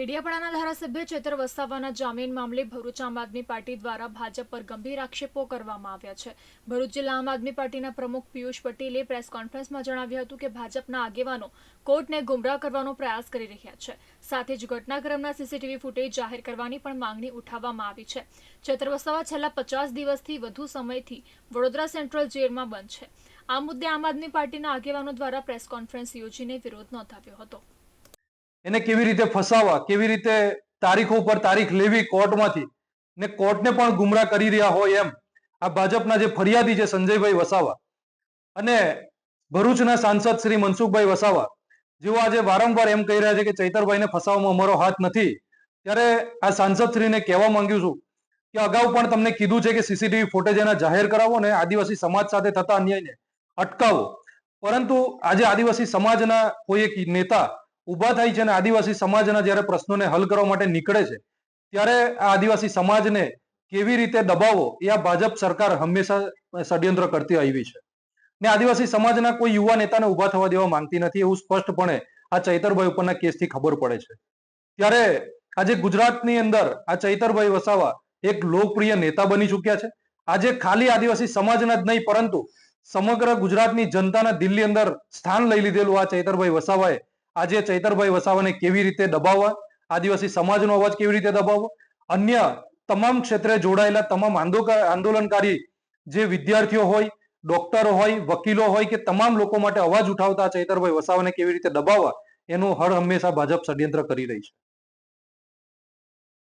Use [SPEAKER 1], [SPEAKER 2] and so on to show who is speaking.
[SPEAKER 1] ડેડિયાપાડાના ધારાસભ્ય ચેતર વસાવાના જામીન મામલે ભરૂચ આમ આદમી પાર્ટી દ્વારા ભાજપ પર ગંભીર આક્ષેપો કરવામાં આવ્યા છે. ભરૂચ જિલ્લા આમ આદમી પાર્ટીના પ્રમુખ પિયુષ પટેલે પ્રેસ કોન્ફરન્સમાં જણાવ્યું હતું કે ભાજપના આગેવાનો કોર્ટને ગુમરાહ કરવાનો પ્રયાસ કરી રહ્યા છે. સાથે જ ઘટનાક્રમના સીસીટીવી ફૂટેજ જાહેર કરવાની પણ માંગણી ઉઠાવવામાં આવી છે. ચેતર વસાવા છેલ્લા પચાસ દિવસથી વધુ સમયથી વડોદરા સેન્ટ્રલ જેલમાં બંધ છે. આ મુદ્દે આમ આદમી પાર્ટીના આગેવાનો દ્વારા પ્રેસ કોન્ફરન્સ યોજીને વિરોધ નોંધાવ્યો હતો.
[SPEAKER 2] એને કેવી રીતે ફસાવા, કેવી રીતે તારીખો ઉપર તારીખ લેવી કોર્ટમાંથી? ને કોર્ટને પણ ગુમરાહ કરી રહ્યા હોય એમ. આ ભાજપના જે ફરિયાદી છે સંજયભાઈ વસાવા અને ભરૂચના સાંસદ શ્રી મનસુખભાઈ વસાવા, જેઓ આજે વારંવાર એમ કહી રહ્યા છે કે ચૈતરભાઈને ફસાવવામાં અમારો હાથ નથી, ત્યારે આ સાંસદ શ્રીને કહેવા માંગ્યું છું કે અગાઉ પણ તમને કીધું છે કે સીસીટીવી ફૂટેજ એના જાહેર કરાવો ને આદિવાસી સમાજ સાથે થતા અન્યાયને અટકાવો. પરંતુ આજે આદિવાસી સમાજના કોઈ એક નેતા ઊભા થાય છે અને આદિવાસી સમાજના જ્યારે પ્રશ્નોને હલ કરવા માટે નીકળે છે, ત્યારે આ આદિવાસી સમાજને કેવી રીતે દબાવો એ આ ભાજપ સરકાર હંમેશા ષડયંત્ર કરતી આવી છે. ને આદિવાસી સમાજના કોઈ યુવા નેતાને ઊભા થવા દેવા માંગતી નથી એવું સ્પષ્ટપણે આ ચૈતરભાઈ ઉપરના કેસથી ખબર પડે છે. ત્યારે આજે ગુજરાતની અંદર આ ચૈતરભાઈ વસાવા એક લોકપ્રિય નેતા બની ચૂક્યા છે. આજે ખાલી આદિવાસી સમાજના જ નહીં, પરંતુ સમગ્ર ગુજરાતની જનતાના દિલ્હી અંદર સ્થાન લઈ લીધેલું આ ચૈતરભાઈ વસાવાએ આજે ચૈતરભાઈ વસાવાને કેવી રીતે દબાવવા? આદિવાસી સમાજનો અવાજ કેવી રીતે દબાવવો? અન્ય તમામ ક્ષેત્રે જોડાયેલા તમામ આંદોલન આંદોલનકારી જે વિદ્યાર્થીઓ હોય, ડોક્ટરો હોય, વકીલો હોય કે તમામ લોકો માટે અવાજ ઉઠાવતા ચૈતરભાઈ વસાવાને કેવી રીતે દબાવવા? એનું હર હંમેશા ભાજપ ષડયંત્ર કરી રહી છે.